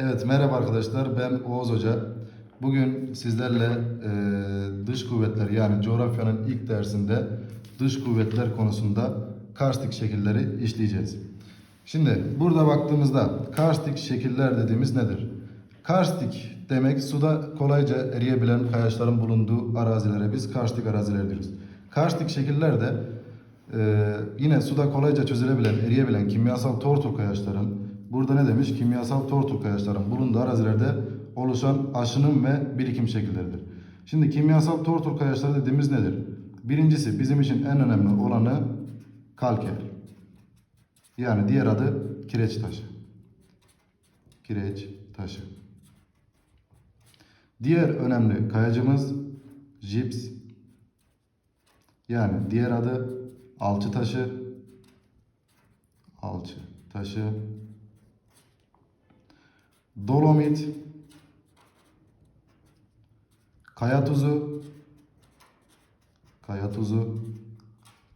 Evet merhaba arkadaşlar ben Oğuz Hoca. Bugün sizlerle e, dış kuvvetler yani coğrafyanın ilk dersinde dış kuvvetler konusunda karstik şekilleri işleyeceğiz. Şimdi burada baktığımızda karstik şekiller dediğimiz nedir? Karstik demek suda kolayca eriyebilen kayaçların bulunduğu arazilere biz karstik araziler diyoruz. Karstik şekiller de e, yine suda kolayca çözülebilen, eriyebilen kimyasal tortul kayaçların burada ne demiş? Kimyasal tortul kayaçların bulunduğu arazilerde oluşan aşınım ve birikim şekilleridir. Şimdi kimyasal tortul kayaçları dediğimiz nedir? Birincisi bizim için en önemli olanı kalker. Yani diğer adı kireç taşı. Kireç taşı. Diğer önemli kayacımız jips. Yani diğer adı alçı taşı. Alçı taşı. Dolomit. Kaya tuzu. Kaya tuzu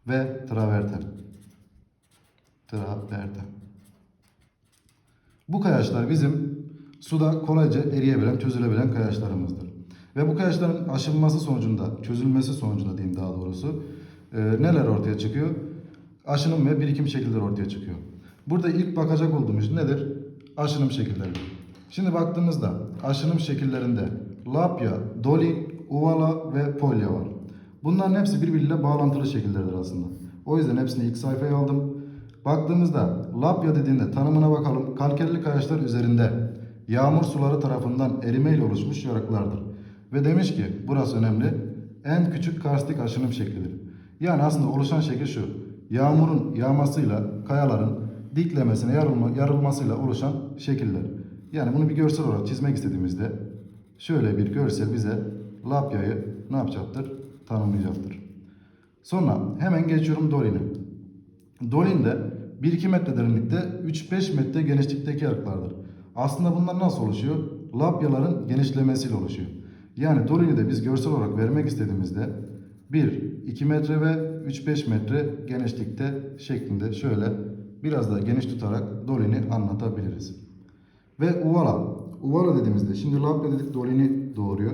ve traverten. Traverten. Bu kayaçlar bizim suda kolayca eriyebilen, çözülebilen kayaçlarımızdır. Ve bu kayaçların aşınması sonucunda, çözülmesi sonucunda diyeyim daha doğrusu, e, neler ortaya çıkıyor? Aşınım ve birikim şekilleri ortaya çıkıyor. Burada ilk bakacak olduğumuz nedir? Aşınım şekilleri. Şimdi baktığımızda aşınım şekillerinde lapya, dolin, uvala ve polya var. Bunların hepsi birbiriyle bağlantılı şekillerdir aslında. O yüzden hepsini ilk sayfaya aldım. Baktığımızda lapya dediğinde tanımına bakalım. Kalkerli kayaçlar üzerinde yağmur suları tarafından erimeyle oluşmuş yarıklardır. Ve demiş ki burası önemli. En küçük karstik aşınım şeklidir. Yani aslında oluşan şekil şu. Yağmurun yağmasıyla kayaların diklemesine yarılma, yarılmasıyla oluşan şekiller. Yani bunu bir görsel olarak çizmek istediğimizde şöyle bir görsel bize lapyayı ne yapacaktır? Tanımlayacaktır. Sonra hemen geçiyorum Dolin'e. Dolin de 1-2 metre derinlikte 3-5 metre genişlikteki yarıklardır. Aslında bunlar nasıl oluşuyor? Lapyaların genişlemesiyle oluşuyor. Yani Dolin'i de biz görsel olarak vermek istediğimizde 1-2 metre ve 3-5 metre genişlikte şeklinde şöyle biraz daha geniş tutarak Dolin'i anlatabiliriz. Ve Uvala. Uvala dediğimizde şimdi Lapya dedik Dolin'i doğuruyor.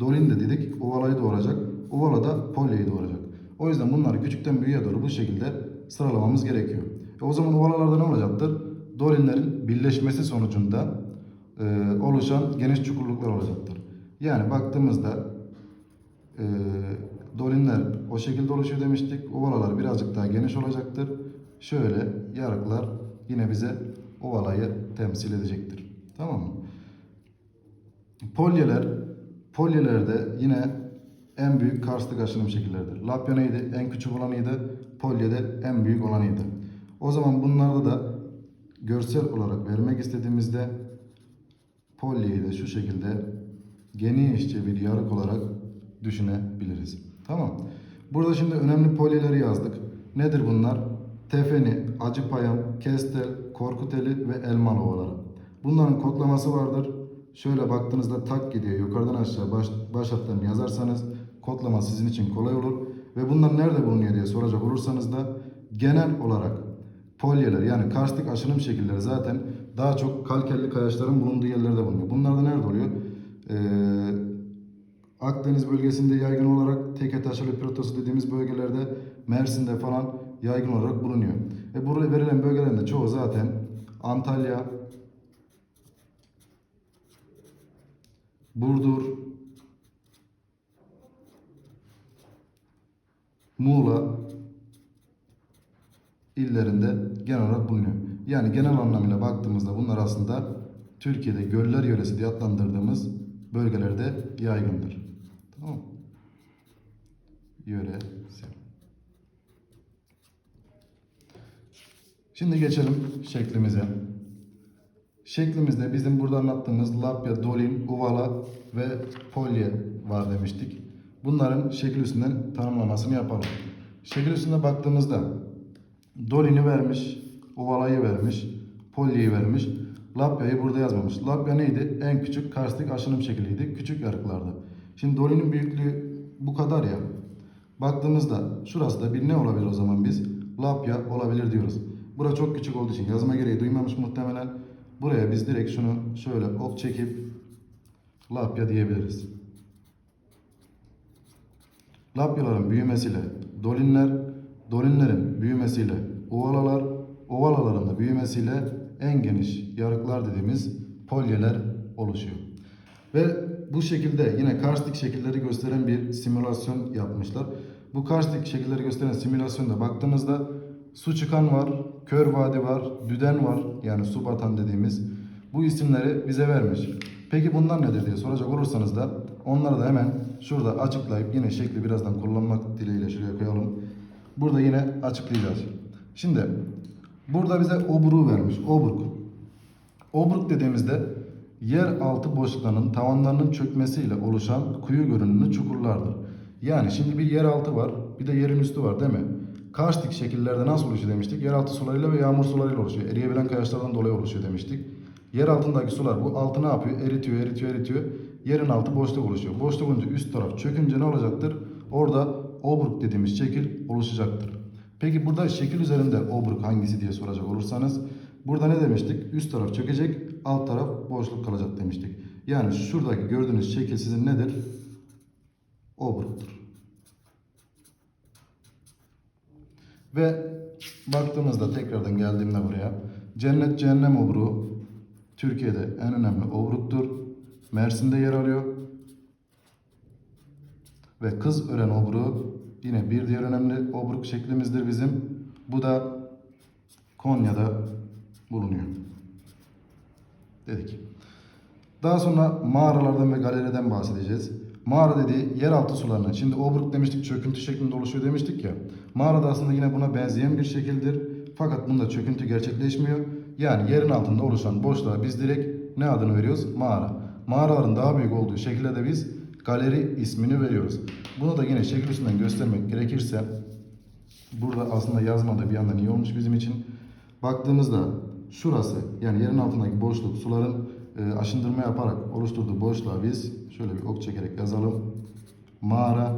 Dolin de dedik Uvala'yı doğuracak. Uvala da Polya'yı doğuracak. O yüzden bunları küçükten büyüğe doğru bu şekilde sıralamamız gerekiyor. E o zaman Uvala'larda ne olacaktır? Dolinlerin birleşmesi sonucunda e, oluşan geniş çukurluklar olacaktır. Yani baktığımızda e, dolinler o şekilde oluşuyor demiştik. Ovalalar birazcık daha geniş olacaktır. Şöyle yarıklar yine bize ovalayı temsil edecektir. Tamam mı? Polyeler, polyelerde yine en büyük karstik aşınım şekilleridir. Lapya neydi? En küçük olanıydı. Polye de en büyük olanıydı. O zaman bunlarda da görsel olarak vermek istediğimizde polyeyi de şu şekilde genişçe bir yarık olarak düşünebiliriz. Tamam. Burada şimdi önemli polyeleri yazdık. Nedir bunlar? Tefeni, Acıpayam, Kestel, Korkuteli ve Elmalı ovaları. Bunların kodlaması vardır. Şöyle baktığınızda tak gidiyor. Yukarıdan aşağı baş, baş hatlarını yazarsanız kodlama sizin için kolay olur. Ve bunlar nerede bulunuyor diye soracak olursanız da genel olarak polyeler yani karstik aşınım şekilleri zaten daha çok kalkerli kayaçların bulunduğu yerlerde bulunuyor. Bunlar da nerede oluyor? Ee, Akdeniz bölgesinde yaygın olarak teke taşlı pirotosu dediğimiz bölgelerde Mersin'de falan yaygın olarak bulunuyor. E burada verilen bölgelerin de çoğu zaten Antalya, Burdur, Muğla illerinde genel olarak bulunuyor. Yani genel anlamıyla baktığımızda bunlar aslında Türkiye'de göller yöresi diye adlandırdığımız bölgelerde yaygındır. Tamam mı? Yöresi. Şimdi geçelim şeklimize. Şeklimizde bizim burada anlattığımız lapya, dolin, uvala ve polye var demiştik. Bunların şekil üstünden tanımlamasını yapalım. Şekil üstünde baktığımızda dolini vermiş, uvalayı vermiş, polyeyi vermiş. Lapyayı burada yazmamış. Lapya neydi? En küçük karstik aşınım şekliydi. Küçük yarıklardı. Şimdi dolinin büyüklüğü bu kadar ya. Baktığımızda şurası da bir ne olabilir o zaman biz? Lapya olabilir diyoruz. Bura çok küçük olduğu için yazma gereği duymamış muhtemelen. buraya biz direkt şunu şöyle ok çekip lapya diyebiliriz. Lapyaların büyümesiyle dolinler, dolinlerin büyümesiyle ovalalar, ovalaların da büyümesiyle en geniş yarıklar dediğimiz polyeler oluşuyor. Ve bu şekilde yine karstik şekilleri gösteren bir simülasyon yapmışlar. Bu karstik şekilleri gösteren simülasyonda baktığımızda su çıkan var, kör vadi var, düden var yani su batan dediğimiz bu isimleri bize vermiş. Peki bunlar nedir diye soracak olursanız da onları da hemen şurada açıklayıp yine şekli birazdan kullanmak dileğiyle şuraya koyalım. Burada yine açıklayacağız. Şimdi burada bize obruğu vermiş. Obruk. Obruk dediğimizde yer altı boşluklarının tavanlarının çökmesiyle oluşan kuyu görünümlü çukurlardır. Yani şimdi bir yer altı var, bir de yerin üstü var değil mi? Karstik şekillerde nasıl oluşuyor demiştik? Yeraltı sularıyla ve yağmur sularıyla oluşuyor. Eriyebilen kayaçlardan dolayı oluşuyor demiştik. Yer altındaki sular bu altı ne yapıyor? Eritiyor, eritiyor, eritiyor. Yerin altı boşluk oluşuyor. Boşluk olunca üst taraf çökünce ne olacaktır? Orada obruk dediğimiz şekil oluşacaktır. Peki burada şekil üzerinde obruk hangisi diye soracak olursanız burada ne demiştik? Üst taraf çökecek, alt taraf boşluk kalacak demiştik. Yani şuradaki gördüğünüz şekil sizin nedir? Obruktur. Ve baktığımızda tekrardan geldiğimde buraya cennet cehennem obruğu Türkiye'de en önemli obruktur. Mersin'de yer alıyor. Ve kız ören obruğu yine bir diğer önemli obruk şeklimizdir bizim. Bu da Konya'da bulunuyor. Dedik. Daha sonra mağaralardan ve galeriden bahsedeceğiz. Mağara dediği yeraltı sularının, şimdi obruk demiştik çöküntü şeklinde oluşuyor demiştik ya. Mağara da aslında yine buna benzeyen bir şekildir. Fakat bunda çöküntü gerçekleşmiyor. Yani yerin altında oluşan boşluğa biz direkt ne adını veriyoruz? Mağara. Mağaraların daha büyük olduğu şekilde de biz galeri ismini veriyoruz. Bunu da yine şekil üstünden göstermek gerekirse burada aslında yazmada bir yandan iyi olmuş bizim için. Baktığımızda şurası yani yerin altındaki boşluk suların aşındırma yaparak oluşturduğu boşluğa biz şöyle bir ok çekerek yazalım. Mağara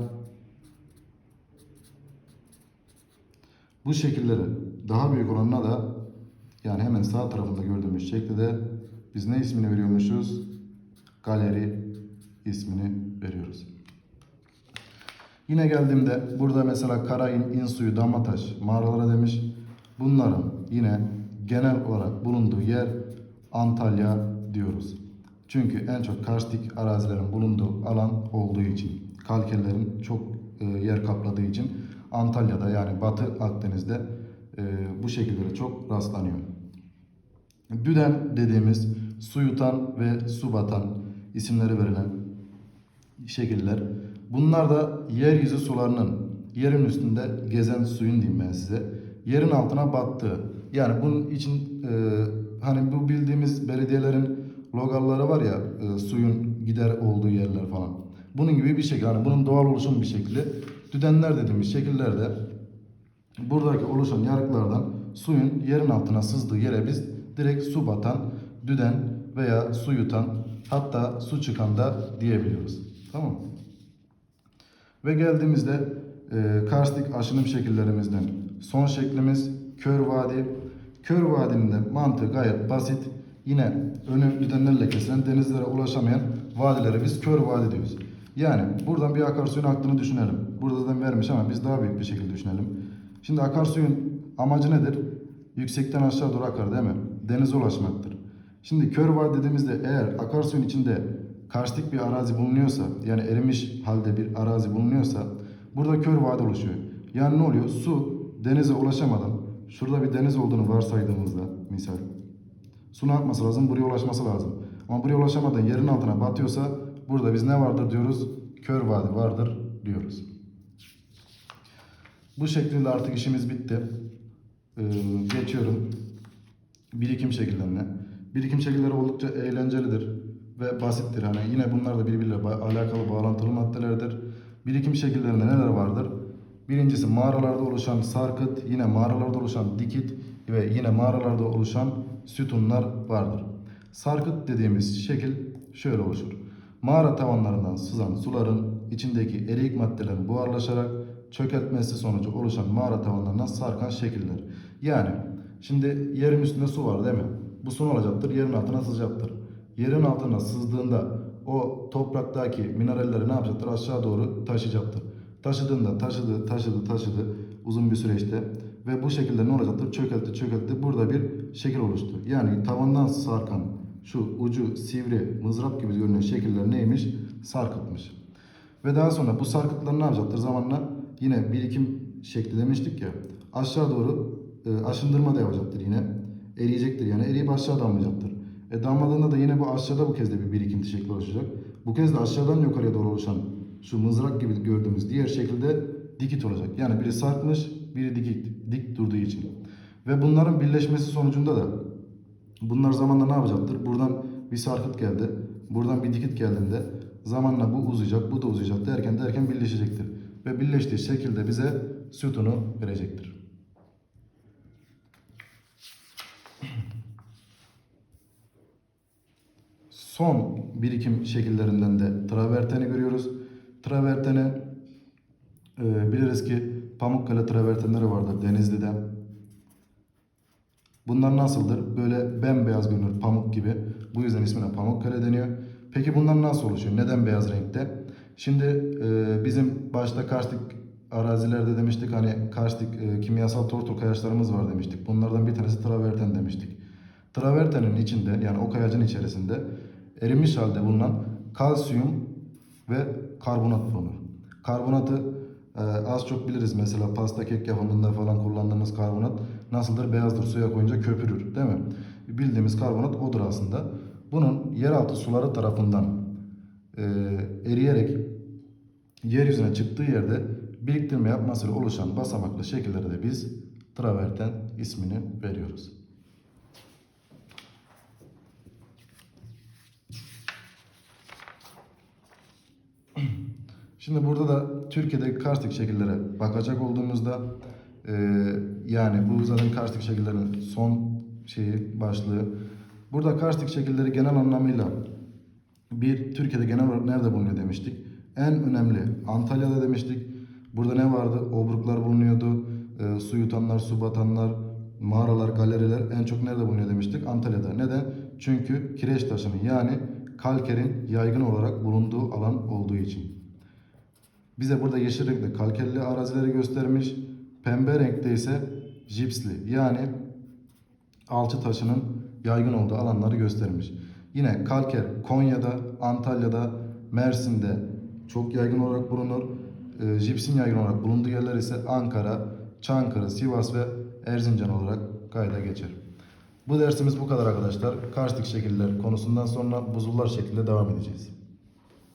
bu şekillerin daha büyük olanına da yani hemen sağ tarafında gördüğümüz şekilde de biz ne ismini veriyormuşuz? Galeri ismini veriyoruz. Yine geldiğimde burada mesela Karayın, İnsuyu, Damlataş mağaralara demiş. Bunların yine genel olarak bulunduğu yer Antalya diyoruz. Çünkü en çok karstik arazilerin bulunduğu alan olduğu için, kalkerlerin çok e, yer kapladığı için Antalya'da yani Batı Akdeniz'de e, bu şekillere çok rastlanıyor. Düden dediğimiz su yutan ve su batan isimleri verilen şekiller. Bunlar da yeryüzü sularının yerin üstünde gezen suyun diyeyim ben size. Yerin altına battığı. Yani bunun için e, hani bu bildiğimiz belediyelerin logalları var ya e, suyun gider olduğu yerler falan. Bunun gibi bir şekil. Hani bunun doğal oluşum bir şekli. Düdenler dediğimiz şekillerde buradaki oluşan yarıklardan suyun yerin altına sızdığı yere biz direkt su batan, düden veya su yutan hatta su çıkan da diyebiliyoruz. Tamam mı? Ve geldiğimizde e, karstik aşınım şekillerimizden son şeklimiz kör vadi. Kör vadinin de mantığı gayet basit. Yine önü düdenlerle kesilen denizlere ulaşamayan vadilere biz kör vadi diyoruz. Yani buradan bir akarsuyun aktığını düşünelim. Burada zaten vermiş ama biz daha büyük bir şekilde düşünelim. Şimdi akarsuyun amacı nedir? Yüksekten aşağı doğru akar değil mi? Denize ulaşmaktır. Şimdi kör vadi dediğimizde eğer akarsuyun içinde karstik bir arazi bulunuyorsa yani erimiş halde bir arazi bulunuyorsa burada kör vadi oluşuyor. Yani ne oluyor? Su denize ulaşamadan şurada bir deniz olduğunu varsaydığımızda misal su ne lazım? Buraya ulaşması lazım. Ama buraya ulaşamadan yerin altına batıyorsa burada biz ne vardır diyoruz? Kör vadi vardır diyoruz. Bu şekilde artık işimiz bitti. Ee, geçiyorum birikim şekillerine. Birikim şekilleri oldukça eğlencelidir ve basittir. Hani yine bunlar da birbiriyle alakalı bağlantılı maddelerdir. Birikim şekillerinde neler vardır? Birincisi mağaralarda oluşan sarkıt, yine mağaralarda oluşan dikit ve yine mağaralarda oluşan sütunlar vardır. Sarkıt dediğimiz şekil şöyle oluşur. Mağara tavanlarından sızan suların içindeki eriyik maddelerin buharlaşarak çökeltmesi sonucu oluşan mağara tavanlarından sarkan şekiller. Yani şimdi yerin üstünde su var değil mi? Bu son olacaktır. Yerin altına sızacaktır. Yerin altına sızdığında o topraktaki mineralleri ne yapacaktır? Aşağı doğru taşıyacaktır. Taşıdığında taşıdı, taşıdı, taşıdı uzun bir süreçte ve bu şekilde ne olacaktır? Çökeltti, çökeltti. Burada bir şekil oluştu. Yani tavandan sarkan şu ucu sivri, mızrap gibi görünen şekiller neymiş? Sarkıtmış. Ve daha sonra bu sarkıtlar ne yapacaktır? Zamanla yine birikim şekli demiştik ya. Aşağı doğru e, aşındırma da yapacaktır yine. Eriyecektir yani. Eriyip aşağı damlayacaktır. E damladığında da yine bu aşağıda bu kez de bir birikinti şekli oluşacak. Bu kez de aşağıdan yukarıya doğru oluşan şu mızrak gibi gördüğümüz diğer şekilde dikit olacak. Yani biri sarkmış, biri dikit, dik durduğu için. Ve bunların birleşmesi sonucunda da bunlar zamanla ne yapacaktır? Buradan bir sarkıt geldi. Buradan bir dikit geldiğinde zamanla bu uzayacak, bu da uzayacak derken derken birleşecektir. Ve birleştiği şekilde bize sütunu verecektir. Son birikim şekillerinden de traverteni görüyoruz. Traverteni e, biliriz ki Pamukkale travertenleri vardır Denizli'de. Bunlar nasıldır? Böyle bembeyaz görünür pamuk gibi. Bu yüzden ismine Pamukkale deniyor. Peki bunlar nasıl oluşuyor? Neden beyaz renkte? Şimdi e, bizim başta karstik arazilerde demiştik hani karstik e, kimyasal tortul kayaçlarımız var demiştik. Bunlardan bir tanesi traverten demiştik. Travertenin içinde yani o kayacın içerisinde erimiş halde bulunan kalsiyum ve karbonat bulunur. Karbonatı e, az çok biliriz mesela pasta kek yapımında falan kullandığımız karbonat nasıldır? Beyazdır suya koyunca köpürür değil mi? Bildiğimiz karbonat odur aslında. Bunun yeraltı suları tarafından e, eriyerek yeryüzüne çıktığı yerde biriktirme yapmasıyla oluşan basamaklı şekillere de biz traverten ismini veriyoruz. Şimdi burada da Türkiye'deki karstik şekillere bakacak olduğumuzda e, yani bu zaten karstik şekillerin son şeyi başlığı. Burada karstik şekilleri genel anlamıyla bir Türkiye'de genel olarak nerede bulunuyor demiştik. En önemli Antalya'da demiştik. Burada ne vardı? Obruklar bulunuyordu. E, su yutanlar, su batanlar, mağaralar, galeriler en çok nerede bulunuyor demiştik? Antalya'da. Neden? Çünkü kireç taşının yani kalkerin yaygın olarak bulunduğu alan olduğu için. Bize burada yeşil renkte kalkerli arazileri göstermiş. Pembe renkte ise jipsli yani alçı taşının yaygın olduğu alanları göstermiş. Yine kalker Konya'da, Antalya'da, Mersin'de çok yaygın olarak bulunur. E, jipsin yaygın olarak bulunduğu yerler ise Ankara, Çankırı, Sivas ve Erzincan olarak kayda geçer. Bu dersimiz bu kadar arkadaşlar. Karstik şekiller konusundan sonra buzullar şeklinde devam edeceğiz.